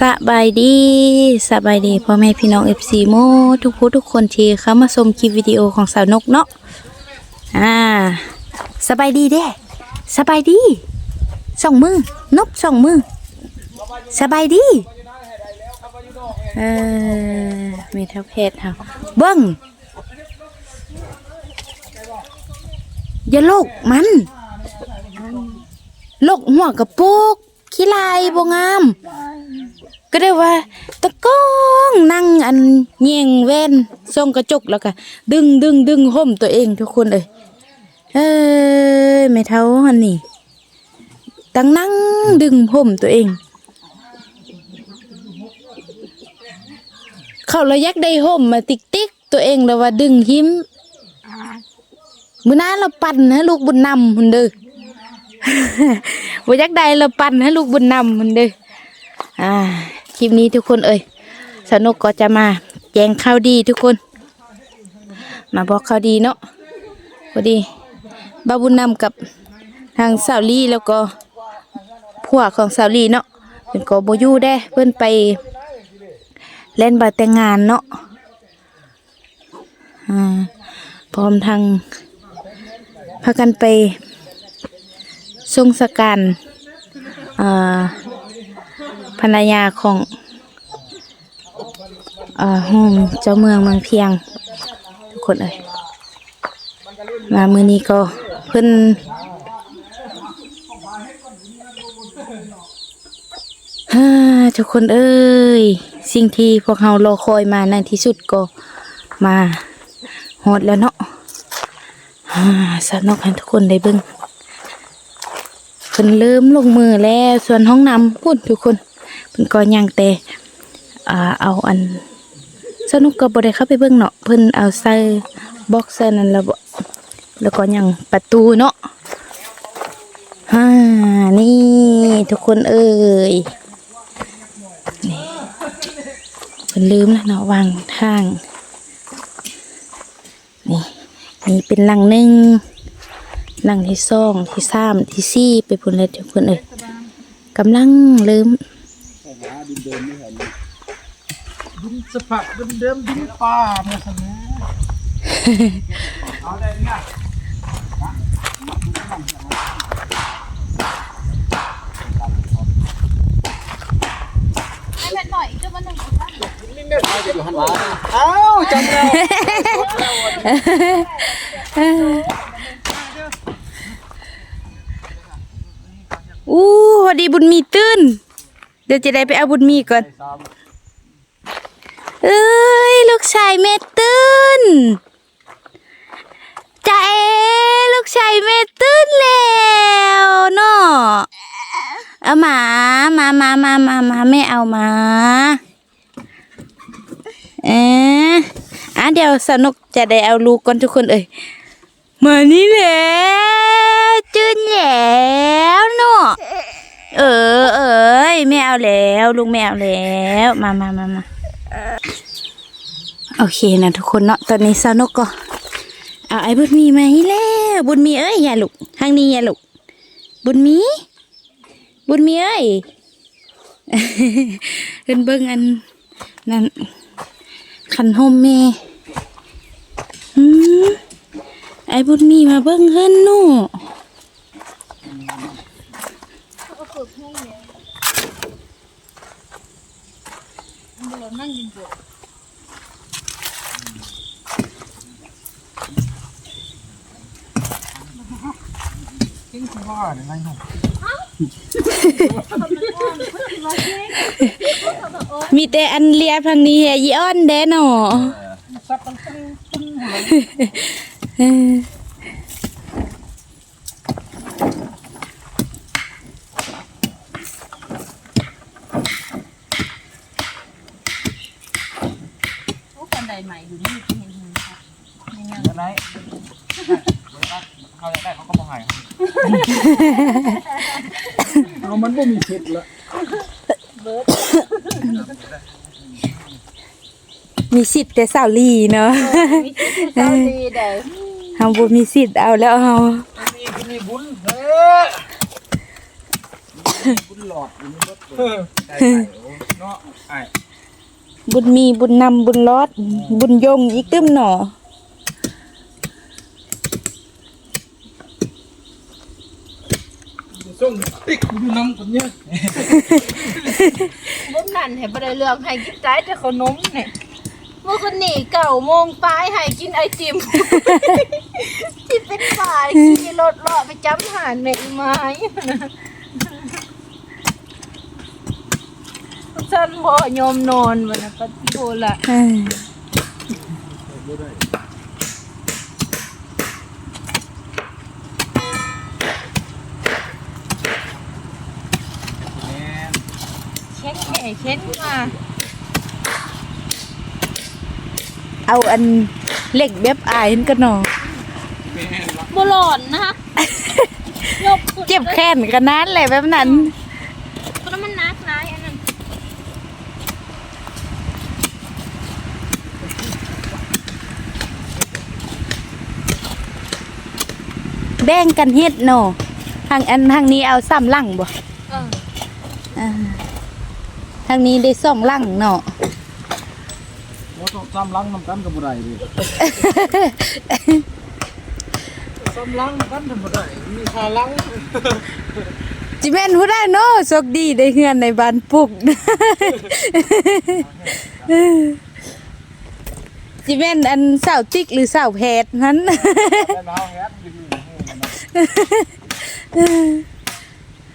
สบายดีสบายดีพ่อแม่พี่น้อง FC โมทุกผู้ทุกคนที่เข้ามาชมคลิปวิดีโอของสาวนกเนาะอ่าสบายดีเด้สบายดีสองมือนบสองมือสบายดีเออมีเท่าเพศเฮาเบิ้งอย่าโลกมันโลกหัวกระโปกขี้ลายบงาม ก็ได้ว่าตะก้องนั่งอันเงียงเว้นส่องกระจกแล้วก็ดึงดึงดึงห่มตัวเองทุกคนเอ้ยเอ้ยไม่เท่าหันนี่ตั้งนั่งดึงห่มตัวเอง เขาเรายักได้ห่มมาติ๊กติ๊กตัวเองแล้วว่าดึงหิมมื้อน้าเราปั่นให้ลูกบุญนำหุ่นเด้อว่ายักได้เราปั่นให้ลูกบุญนำหุ่นเด้ออ่า ลิปนี้ทุกคนเอ่ยสนุกก็จะมาแจงข่าวดีทุกคน มาบอกข่าวดีเนาะพอดีบาบุญนำกับทางสาวลี่แล้วก็ผัวของสาวลี่เนาะเป็นก็บอยู่ได้เพื่อนไปเล่นบาแต่งงานเนาะพร้อมทางพากันไปทรงสการอ่า ภรรยาของเอ่อห้องเจ้าเมืองเมืองเพียง ทุกคนเอ่ยมามือนี้ก็เพิ่นฮ่าทุกคนเอ้ย สิ่งที่พวกเรารอคอยมาในที่สุดก็มาฮอดแล้วเนาะฮ่าสนุกให้ทุกคนได้เบิ่งเพิ่นเริ่มลงมือแล้วส่วนห้องน้ำพุ่นทุกคน เพิ่นก็ยังแต่เอาอันสนุกก็บ่ได้เข้าไปเบิ่งเนาะเพิ่นเอาใส่บ็อกเซอร์นั่นแล้วบ่แล้วก็ยังประตูเนาะฮ่านี่ทุกคนเอ้ยนี่เพิ่นลืมแล้วเนาะวางทางนี่นี่เป็นหลังหนึ่งหลังที่สองที่สามที่สี่ไปพุ่นเลยทุกคนเอ้ยกำลังลืม ภาพเดิมๆดินป่าเนี่ยสินะเอาได้เนี่ยม่หน่อยก็มันหนึ่งนี่เนี่ยเอาจะอยู่หันหลังเอ้าจำแล้วอู้พอดีบุญมีตื้น ดี๋ยวจะได้ไปเอาบุญมีก่อน เอ้ย ลูกชายเมตื้นจ้าเอลูกชายเมตื้นแล้วเนาะเอาหมามามามามามาไม่เอามาเอ๊ะอะเดี๋ยวสนุกจะได้เอาลูกก่อนทุกคนเอ่ยมานี่แล้วจืนแล้วเนาะ เออ เอ้ยไม่เอาแล้วลูกไม่เอาแล้ว มามามามาโอเคนะทุกคนเนาะตอนนี้สนุกก็เอาไอ้บุญมีมาให้แล้วบุญมีเอ้ยอย่าลูกทางนี้อย่าลูกบุญมี บุญมีเอ้ยเพิ่นเบิ่งอันนั่นขันห่มแม่อืมไอ้บุญมีมาเบิ่งเฮิรน หนูกิ้งป่าเนี่ยไงหนูมีแต่อันเลียพังนี้แฮยีอ้อนแดนอซับตั้งตึ้งตึ้งหัวเออ โอ้กันไดใหม่อยู่นี่ที่เห็นเห็นครับ อะไรเขาอยากได้เขาก็บอกให้เอามันบ่มีเผ็ดละมีสิทธิ์แต่สาวลีเนาะมีที่เจ้าดีเด้อเฮาบ่มีสิทธิ์เอาแล้วเฮามีกินมีบุญเด้อบุญหลอดอยู่ในรถเลยได้ไก่โอ้เนาะไอ้บุญมีบุญนำบุญรอด บุญยงอีกตึ้มหนอ ส่งติ๊กอยู่น้ำคนเนี้ยบุญนั่นให้บ่ได้เรื่องให้กินใจแต่ขนมเนี่ยเมื่อคืนนี้เก้าโมงปลายให้กินไอติมที่เป็นฝ่ายขี่รถเลาะไปจำหานแม่อีไม้ฉันบ่ยอมนอนวันนะปฏิโทละ อ่า แม่น เช็ดแห่ เช็ดมาเอาอันเหล็กแบบอายนั่นก็หนอแม่นวะบ่หลอนนะยกขึ้นเจ็บแค้นกันนั้นแหละแบบนั้นเพราะมันนักนายอันนั้นแบ่งกันเฮ็ดหนอทางอันทางนี้เอาซ้ำหลังบ่เอออ่า ทางนี้ได้สองหลังเนาะว่าต้องซ้ำล้างน้ำกันกับบุไรดิซ้ำล้างน้ำกันกับบุไรมีคาล้างจิแม่นผู้ได้เนาะโชคดีได้เฮือนในบ้านปุกจิแม่นอันสาวติ๊กหรือสาวแพทย์นั้นแต่เราแฮดอยู่นี่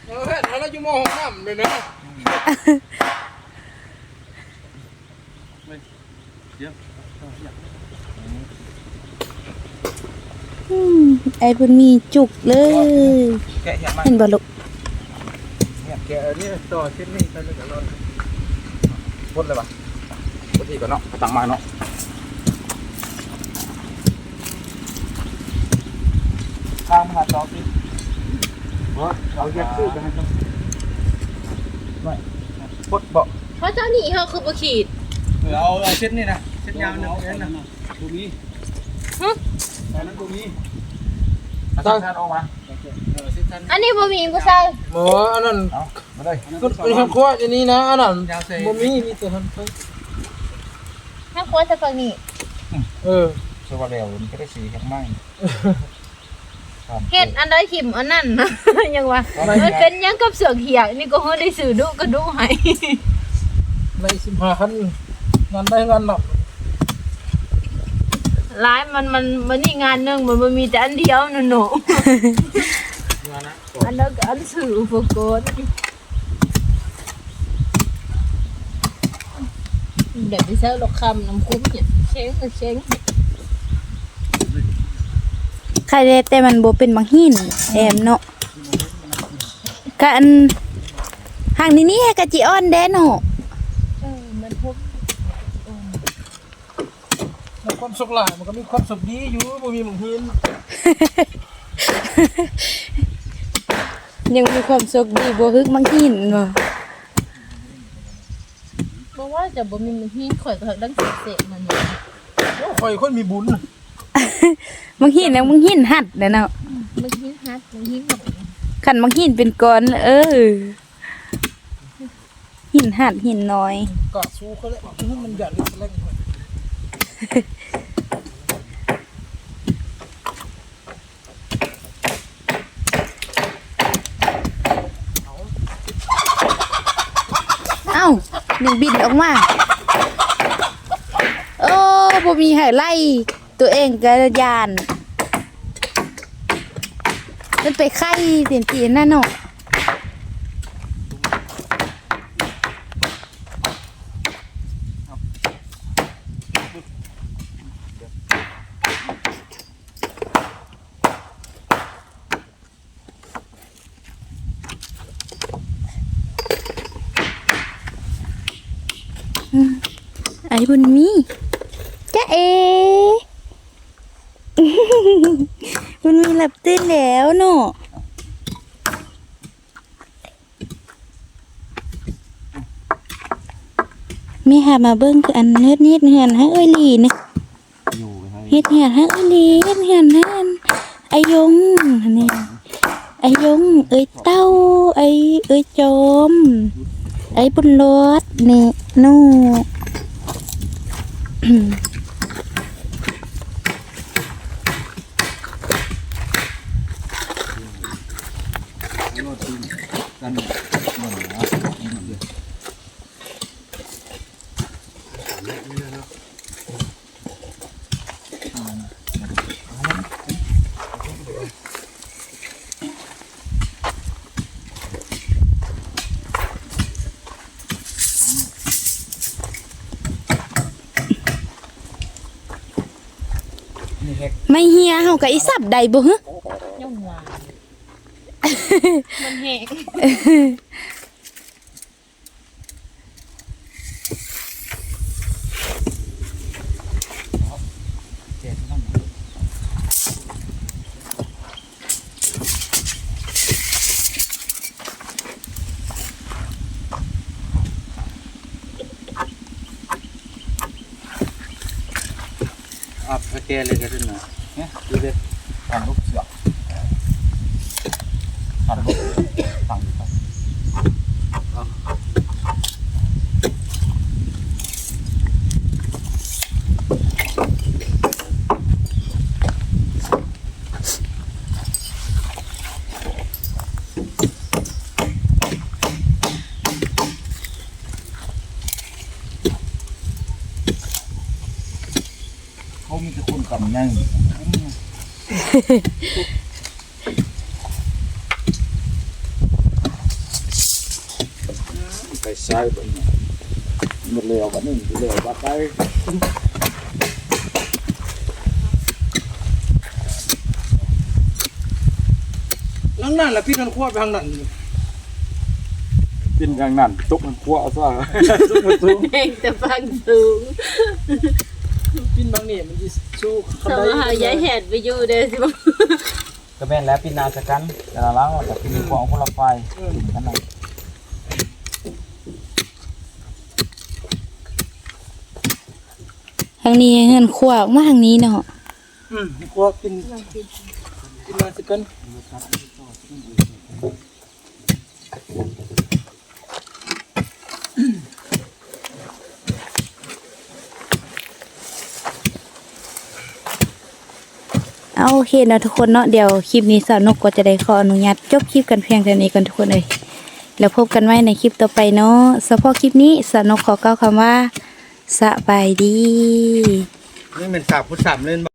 เราแฮดเราอยู่มองน้ำเลยนะเดี๋ยว อืมไอ้บุญมีจุกเลย แกะเห็นไหมเห็นบ่ลูกเนี่ยแกะอันนี้ต่อเส้นนี้ไปเลยกันเลยพดเลยปะพดทีก่อนเนาะเอาตังมาเนาะทางมหาจอกินเอาแยกซื้อกันให้ครับไม่พดเบาะเพราะเจ้าหนี้เขาคือบ่ขีด เอาเอาเส้นนี่นะเส้นยาวหนึ่งเส้นนะตรงนี้ฮะตอนนั้นตรงนี้ตั้งทานออกมาอันอันนี้บ่มีบ่ใช่หมออันนั้นเอามาเลยมันเป็นคำขวอันนี้นะอันนั้นบ่มีมีแต่ทันไปถ้าควจะฟังนี่เออสวัสดีมันก็ได้สีแข็งไหมเฮ็ดอันใดหิมอันนั้นนะยังว่ามันเป็นยังกับเสือกเหียกนี่ก็เฮาได้ซื้อดุก็ดุให้ในสิบห้าคัน งานได้งานหนักหลายมันมันมันนี่งานหนึงมันบ่มีแต่อันเดียวนั่นหนูอันนั้นก็อันซื้ออุปกรณ์เดี๋ยวไปเซลลูกคำน้ำคุ้มเนี่ยเช้งก็เช้งใครได้แต่มันบ่เป็นบางหินแอมเนาะกอันห่างนี้นี่กะจิออนแดเนาะ เออมันพบ มัน ความสุขหลายมันก็มีความสุขดีอยู่บ่มีหมองหินยังมีความสุขดีบ่ฮึกบางหินบ่บอกว่าจะบ่มีมันที่ข่อยก็ดังเสะๆมันเนี่ยโอ้ข่อยคนมีบุญบางหินแล้วบางหินหัดเด้อเนาะมันที่ฮัดมันที่หน่อยคันบางหินเป็นก้อนเออ หินหัดหินน้อยกะสู้เขาแล้วมันหยัดเล็กๆ เอ้าหนึ่งบินออกมาโอ้บ่มีให้ไล่ ตัวเองก็ยาน มันไปไข่เตียนตีนนั่นเนาะ บุญมีจ้าเอบุญมีหลับตื่นแล้วเนาะมีหามาเบิ้งคืออันเฮ็ดเฮ็ดเหือนให้เอ้ยหลีนี่อยู่ให้เฮ็ดเหือนให้เอ้ยหลีเฮ็ดเหือนให้อันไอยงอันนี่ไอยง เอ้ยเต้าไอ้เอ้ยจไอ้บุญรถนี่นู่กัน หม ไม่เฮียเฮาก็อีสับใดบ่ฮะย่อมหวานมันแหกเจ็ดนั่นอะสแกนเลยกันด้นะ เนี่ยดูดิฝั่งลูกเสือกฝั่งลูกเสือกฝั่งลูกเสือกเขามีแต่คนกำนั่ง ไปใช้ไปเนี่ยมันเร็วกว่านึงเร็วกว่าไปหลังนั่นแหละพี่นันคว้าไปทางนั้นกินอย่างนั้นตุกมันคั่วซะตุกมันสูงแหงแต่ฟังสูง กินบางนี่มันจะสู้เขาเขาได้มาหายายแหดไปอยู่เด้อสิบ่ก็แม่นแล้วปีนาสกันแต่ละล้างแต่ปีนี้ของคนละไฟกันนะทางนี้เฮือนครัวออกมาทางนี้เนาะอืมคว้ากินกินมาสิกัน เอาโอเคเนาะทุกคนเนาะเดี๋ยวคลิปนี้สาวนกก็จะได้ขออนุญาตจบคลิปกันเพียงเท่านี้ก่อนทุกคนเลยแล้วพบกันไว้ในคลิปต่อไปเนาะสำหรับคลิปนี้สาวนกขอกล่าวคำว่าสบายดี นี่เป็นสาบผู้สามเล่น